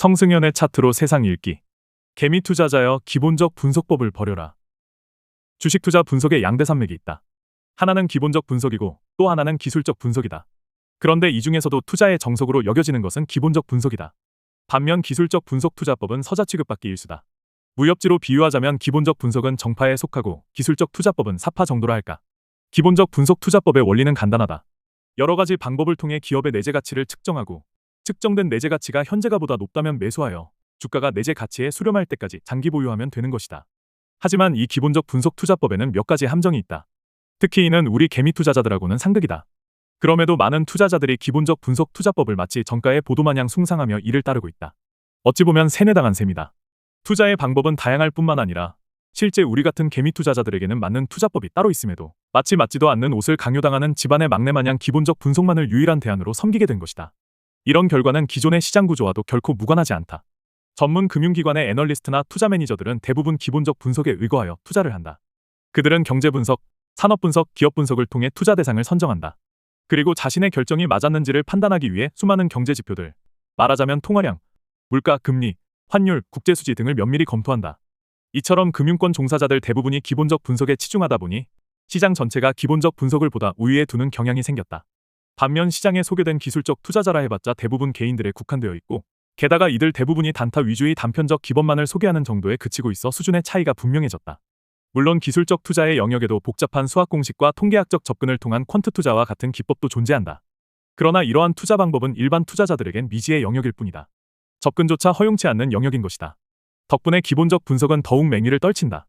성승연의 차트로 세상 읽기. 개미 투자자여 기본적 분석법을 버려라. 주식 투자 분석에 양대 산맥이 있다. 하나는 기본적 분석이고 또 하나는 기술적 분석이다. 그런데 이 중에서도 투자의 정석으로 여겨지는 것은 기본적 분석이다. 반면 기술적 분석 투자법은 서자 취급받기 일수다. 무협지로 비유하자면 기본적 분석은 정파에 속하고 기술적 투자법은 사파 정도라 할까. 기본적 분석 투자법의 원리는 간단하다. 여러 가지 방법을 통해 기업의 내재 가치를 측정하고 측정된 내재 가치가 현재 가보다 높다면 매수하여 주가가 내재 가치에 수렴할 때까지 장기 보유하면 되는 것이다. 하지만 이 기본적 분석 투자법에는 몇 가지 함정이 있다. 특히 이는 우리 개미 투자자들하고는 상극이다. 그럼에도 많은 투자자들이 기본적 분석 투자법을 마치 정가의 보도마냥 숭상하며 이를 따르고 있다. 어찌 보면 세뇌당한 셈이다. 투자의 방법은 다양할 뿐만 아니라 실제 우리 같은 개미 투자자들에게는 맞는 투자법이 따로 있음에도 마치 맞지도 않는 옷을 강요당하는 집안의 막내 마냥 기본적 분석만을 유일한 대안으로 섬기게 된 것이다. 이런 결과는 기존의 시장 구조와도 결코 무관하지 않다. 전문 금융기관의 애널리스트나 투자 매니저들은 대부분 기본적 분석에 의거하여 투자를 한다. 그들은 경제 분석, 산업 분석, 기업 분석을 통해 투자 대상을 선정한다. 그리고 자신의 결정이 맞았는지를 판단하기 위해 수많은 경제 지표들, 말하자면 통화량, 물가, 금리, 환율, 국제수지 등을 면밀히 검토한다. 이처럼 금융권 종사자들 대부분이 기본적 분석에 치중하다 보니 시장 전체가 기본적 분석을 보다 우위에 두는 경향이 생겼다. 반면 시장에 소개된 기술적 투자자라 해봤자 대부분 개인들에 국한되어 있고 게다가 이들 대부분이 단타 위주의 단편적 기법만을 소개하는 정도에 그치고 있어 수준의 차이가 분명해졌다. 물론 기술적 투자의 영역에도 복잡한 수학 공식과 통계학적 접근을 통한 퀀트 투자와 같은 기법도 존재한다. 그러나 이러한 투자 방법은 일반 투자자들에겐 미지의 영역일 뿐이다. 접근조차 허용치 않는 영역인 것이다. 덕분에 기본적 분석은 더욱 맹위를 떨친다.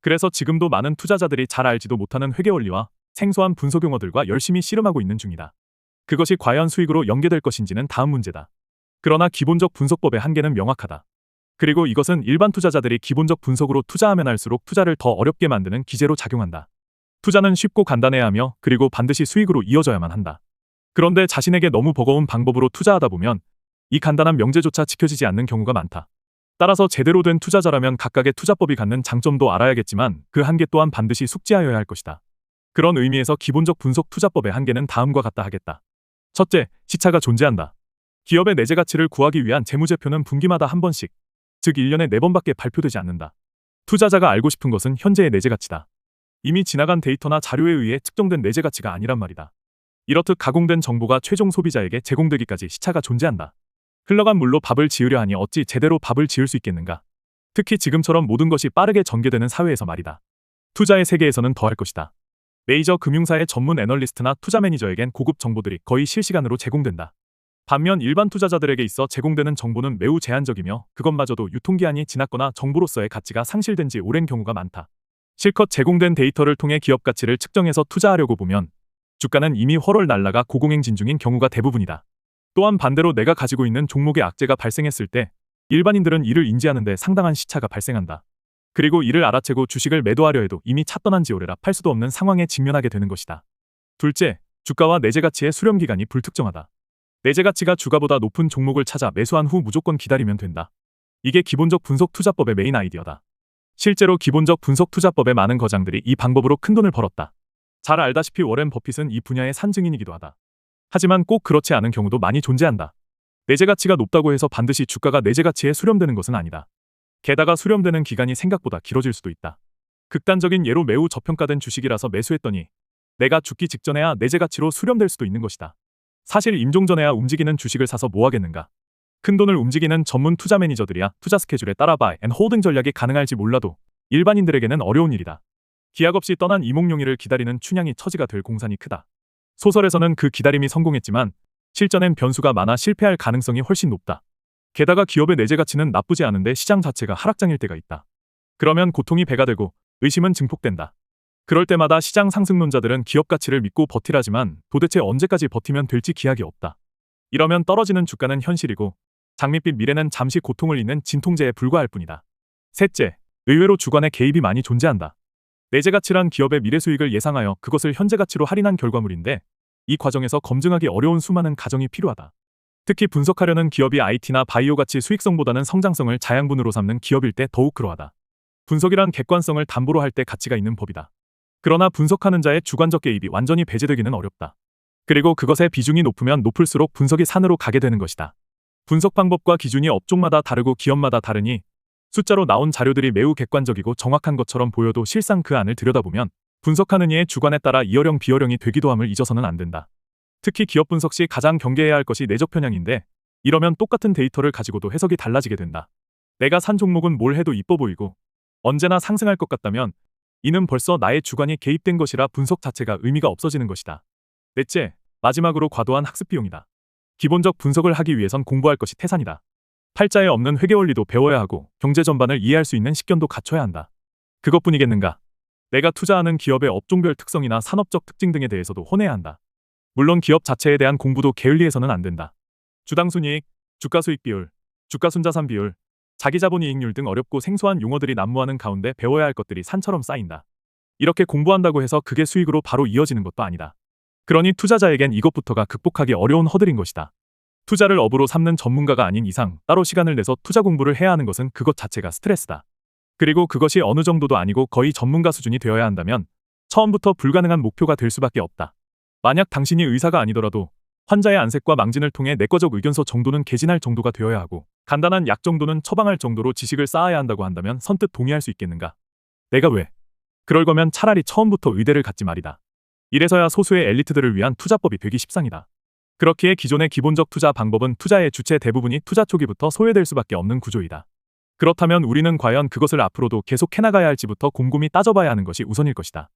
그래서 지금도 많은 투자자들이 잘 알지도 못하는 회계 원리와 생소한 분석 용어들과 열심히 씨름하고 있는 중이다. 그것이 과연 수익으로 연계될 것인지는 다음 문제다. 그러나 기본적 분석법의 한계는 명확하다. 그리고 이것은 일반 투자자들이 기본적 분석으로 투자하면 할수록 투자를 더 어렵게 만드는 기제로 작용한다. 투자는 쉽고 간단해야 하며 그리고 반드시 수익으로 이어져야만 한다. 그런데 자신에게 너무 버거운 방법으로 투자하다 보면 이 간단한 명제조차 지켜지지 않는 경우가 많다. 따라서 제대로 된 투자자라면 각각의 투자법이 갖는 장점도 알아야겠지만 그 한계 또한 반드시 숙지하여야 할 것이다. 그런 의미에서 기본적 분석 투자법의 한계는 다음과 같다 하겠다. 첫째, 시차가 존재한다. 기업의 내재 가치를 구하기 위한 재무제표는 분기마다 한 번씩, 즉 1년에 4번밖에 발표되지 않는다. 투자자가 알고 싶은 것은 현재의 내재 가치다. 이미 지나간 데이터나 자료에 의해 측정된 내재 가치가 아니란 말이다. 이렇듯 가공된 정보가 최종 소비자에게 제공되기까지 시차가 존재한다. 흘러간 물로 밥을 지으려 하니 어찌 제대로 밥을 지을 수 있겠는가? 특히 지금처럼 모든 것이 빠르게 전개되는 사회에서 말이다. 투자의 세계에서는 더할 것이다. 메이저 금융사의 전문 애널리스트나 투자 매니저에겐 고급 정보들이 거의 실시간으로 제공된다. 반면 일반 투자자들에게 있어 제공되는 정보는 매우 제한적이며 그것마저도 유통기한이 지났거나 정보로서의 가치가 상실된 지 오랜 경우가 많다. 실컷 제공된 데이터를 통해 기업 가치를 측정해서 투자하려고 보면 주가는 이미 훨훨 날라가 고공행진 중인 경우가 대부분이다. 또한 반대로 내가 가지고 있는 종목의 악재가 발생했을 때 일반인들은 이를 인지하는데 상당한 시차가 발생한다. 그리고 이를 알아채고 주식을 매도하려 해도 이미 차 떠난 지 오래라 팔 수도 없는 상황에 직면하게 되는 것이다. 둘째, 주가와 내재 가치의 수렴 기간이 불특정하다. 내재 가치가 주가보다 높은 종목을 찾아 매수한 후 무조건 기다리면 된다. 이게 기본적 분석 투자법의 메인 아이디어다. 실제로 기본적 분석 투자법의 많은 거장들이 이 방법으로 큰 돈을 벌었다. 잘 알다시피 워렌 버핏은 이 분야의 산증인이기도 하다. 하지만 꼭 그렇지 않은 경우도 많이 존재한다. 내재 가치가 높다고 해서 반드시 주가가 내재 가치에 수렴되는 것은 아니다. 게다가 수렴되는 기간이 생각보다 길어질 수도 있다. 극단적인 예로 매우 저평가된 주식이라서 매수했더니 내가 죽기 직전에야 내재 가치로 수렴될 수도 있는 것이다. 사실 임종 전에야 움직이는 주식을 사서 뭐 하겠는가? 큰 돈을 움직이는 전문 투자 매니저들이야 투자 스케줄에 따라 바이 앤 홀딩 전략이 가능할지 몰라도 일반인들에게는 어려운 일이다. 기약 없이 떠난 이몽룡이를 기다리는 춘향이 처지가 될 공산이 크다. 소설에서는 그 기다림이 성공했지만 실전엔 변수가 많아 실패할 가능성이 훨씬 높다. 게다가 기업의 내재 가치는 나쁘지 않은데 시장 자체가 하락장일 때가 있다. 그러면 고통이 배가 되고 의심은 증폭된다. 그럴 때마다 시장 상승론자들은 기업 가치를 믿고 버티라지만 도대체 언제까지 버티면 될지 기약이 없다. 이러면 떨어지는 주가는 현실이고 장밋빛 미래는 잠시 고통을 잇는 진통제에 불과할 뿐이다. 셋째, 의외로 주관의 개입이 많이 존재한다. 내재 가치란 기업의 미래 수익을 예상하여 그것을 현재 가치로 할인한 결과물인데 이 과정에서 검증하기 어려운 수많은 가정이 필요하다. 특히 분석하려는 기업이 IT나 바이오 가치 수익성보다는 성장성을 자양분으로 삼는 기업일 때 더욱 그러하다. 분석이란 객관성을 담보로 할 때 가치가 있는 법이다. 그러나 분석하는 자의 주관적 개입이 완전히 배제되기는 어렵다. 그리고 그것의 비중이 높으면 높을수록 분석이 산으로 가게 되는 것이다. 분석 방법과 기준이 업종마다 다르고 기업마다 다르니 숫자로 나온 자료들이 매우 객관적이고 정확한 것처럼 보여도 실상 그 안을 들여다보면 분석하는 이의 주관에 따라 이어령 비어령이 되기도 함을 잊어서는 안 된다. 특히 기업 분석 시 가장 경계해야 할 것이 내적 편향인데 이러면 똑같은 데이터를 가지고도 해석이 달라지게 된다. 내가 산 종목은 뭘 해도 이뻐 보이고 언제나 상승할 것 같다면 이는 벌써 나의 주관이 개입된 것이라 분석 자체가 의미가 없어지는 것이다. 넷째, 마지막으로 과도한 학습 비용이다. 기본적 분석을 하기 위해선 공부할 것이 태산이다. 팔자에 없는 회계 원리도 배워야 하고 경제 전반을 이해할 수 있는 식견도 갖춰야 한다. 그것뿐이겠는가? 내가 투자하는 기업의 업종별 특성이나 산업적 특징 등에 대해서도 혼해야 한다. 물론 기업 자체에 대한 공부도 게을리해서는 안 된다. 주당 순이익, 주가 수익 비율, 주가 순자산 비율, 자기 자본 이익률 등 어렵고 생소한 용어들이 난무하는 가운데 배워야 할 것들이 산처럼 쌓인다. 이렇게 공부한다고 해서 그게 수익으로 바로 이어지는 것도 아니다. 그러니 투자자에겐 이것부터가 극복하기 어려운 허들인 것이다. 투자를 업으로 삼는 전문가가 아닌 이상 따로 시간을 내서 투자 공부를 해야 하는 것은 그것 자체가 스트레스다. 그리고 그것이 어느 정도도 아니고 거의 전문가 수준이 되어야 한다면 처음부터 불가능한 목표가 될 수밖에 없다. 만약 당신이 의사가 아니더라도 환자의 안색과 망진을 통해 내과적 의견서 정도는 개진할 정도가 되어야 하고 간단한 약 정도는 처방할 정도로 지식을 쌓아야 한다고 한다면 선뜻 동의할 수 있겠는가? 내가 왜? 그럴 거면 차라리 처음부터 의대를 갔지 말이다. 이래서야 소수의 엘리트들을 위한 투자법이 되기 십상이다. 그렇기에 기존의 기본적 투자 방법은 투자의 주체 대부분이 투자 초기부터 소외될 수밖에 없는 구조이다. 그렇다면 우리는 과연 그것을 앞으로도 계속 해나가야 할지부터 곰곰이 따져봐야 하는 것이 우선일 것이다.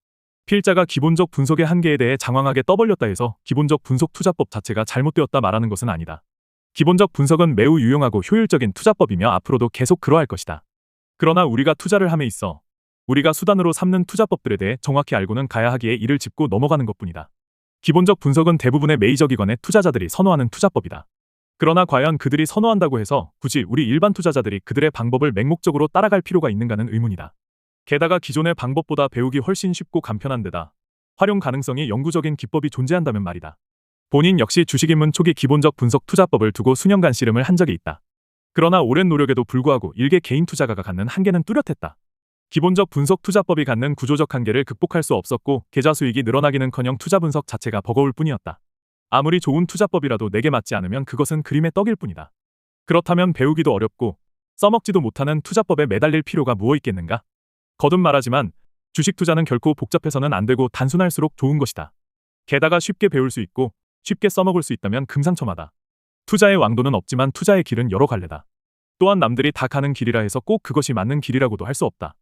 필자가 기본적 분석의 한계에 대해 장황하게 떠벌렸다 해서 기본적 분석 투자법 자체가 잘못되었다 말하는 것은 아니다. 기본적 분석은 매우 유용하고 효율적인 투자법이며 앞으로도 계속 그러할 것이다. 그러나 우리가 투자를 함에 있어 우리가 수단으로 삼는 투자법들에 대해 정확히 알고는 가야 하기에 이를 짚고 넘어가는 것뿐이다. 기본적 분석은 대부분의 메이저 기관의 투자자들이 선호하는 투자법이다. 그러나 과연 그들이 선호한다고 해서 굳이 우리 일반 투자자들이 그들의 방법을 맹목적으로 따라갈 필요가 있는가는 의문이다. 게다가 기존의 방법보다 배우기 훨씬 쉽고 간편한 데다 활용 가능성이 영구적인 기법이 존재한다면 말이다. 본인 역시 주식입문 초기 기본적 분석 투자법을 두고 수년간 씨름을 한 적이 있다. 그러나 오랜 노력에도 불구하고 일개 개인 투자가가 갖는 한계는 뚜렷했다. 기본적 분석 투자법이 갖는 구조적 한계를 극복할 수 없었고 계좌 수익이 늘어나기는커녕 투자 분석 자체가 버거울 뿐이었다. 아무리 좋은 투자법이라도 내게 맞지 않으면 그것은 그림의 떡일 뿐이다. 그렇다면 배우기도 어렵고 써먹지도 못하는 투자법에 매달릴 필요가 무엇 있겠는가? 거듭 말하지만 주식 투자는 결코 복잡해서는 안 되고 단순할수록 좋은 것이다. 게다가 쉽게 배울 수 있고 쉽게 써먹을 수 있다면 금상첨화다. 투자의 왕도는 없지만 투자의 길은 여러 갈래다. 또한 남들이 다 가는 길이라 해서 꼭 그것이 맞는 길이라고도 할 수 없다.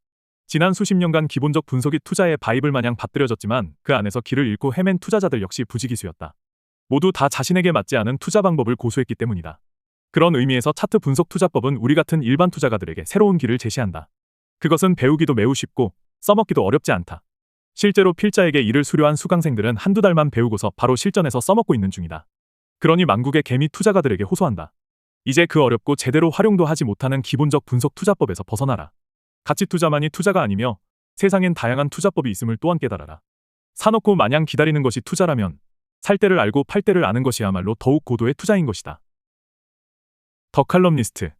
지난 수십 년간 기본적 분석이 투자의 바이블 마냥 받들여졌지만 그 안에서 길을 잃고 헤맨 투자자들 역시 부지기수였다. 모두 다 자신에게 맞지 않은 투자 방법을 고수했기 때문이다. 그런 의미에서 차트 분석 투자법은 우리 같은 일반 투자가들에게 새로운 길을 제시한다. 그것은 배우기도 매우 쉽고 써먹기도 어렵지 않다. 실제로 필자에게 이를 수료한 수강생들은 한두 달만 배우고서 바로 실전에서 써먹고 있는 중이다. 그러니 만국의 개미 투자가들에게 호소한다. 이제 그 어렵고 제대로 활용도 하지 못하는 기본적 분석 투자법에서 벗어나라. 가치 투자만이 투자가 아니며 세상엔 다양한 투자법이 있음을 또한 깨달아라. 사놓고 마냥 기다리는 것이 투자라면 살 때를 알고 팔 때를 아는 것이야말로 더욱 고도의 투자인 것이다. 더 칼럼니스트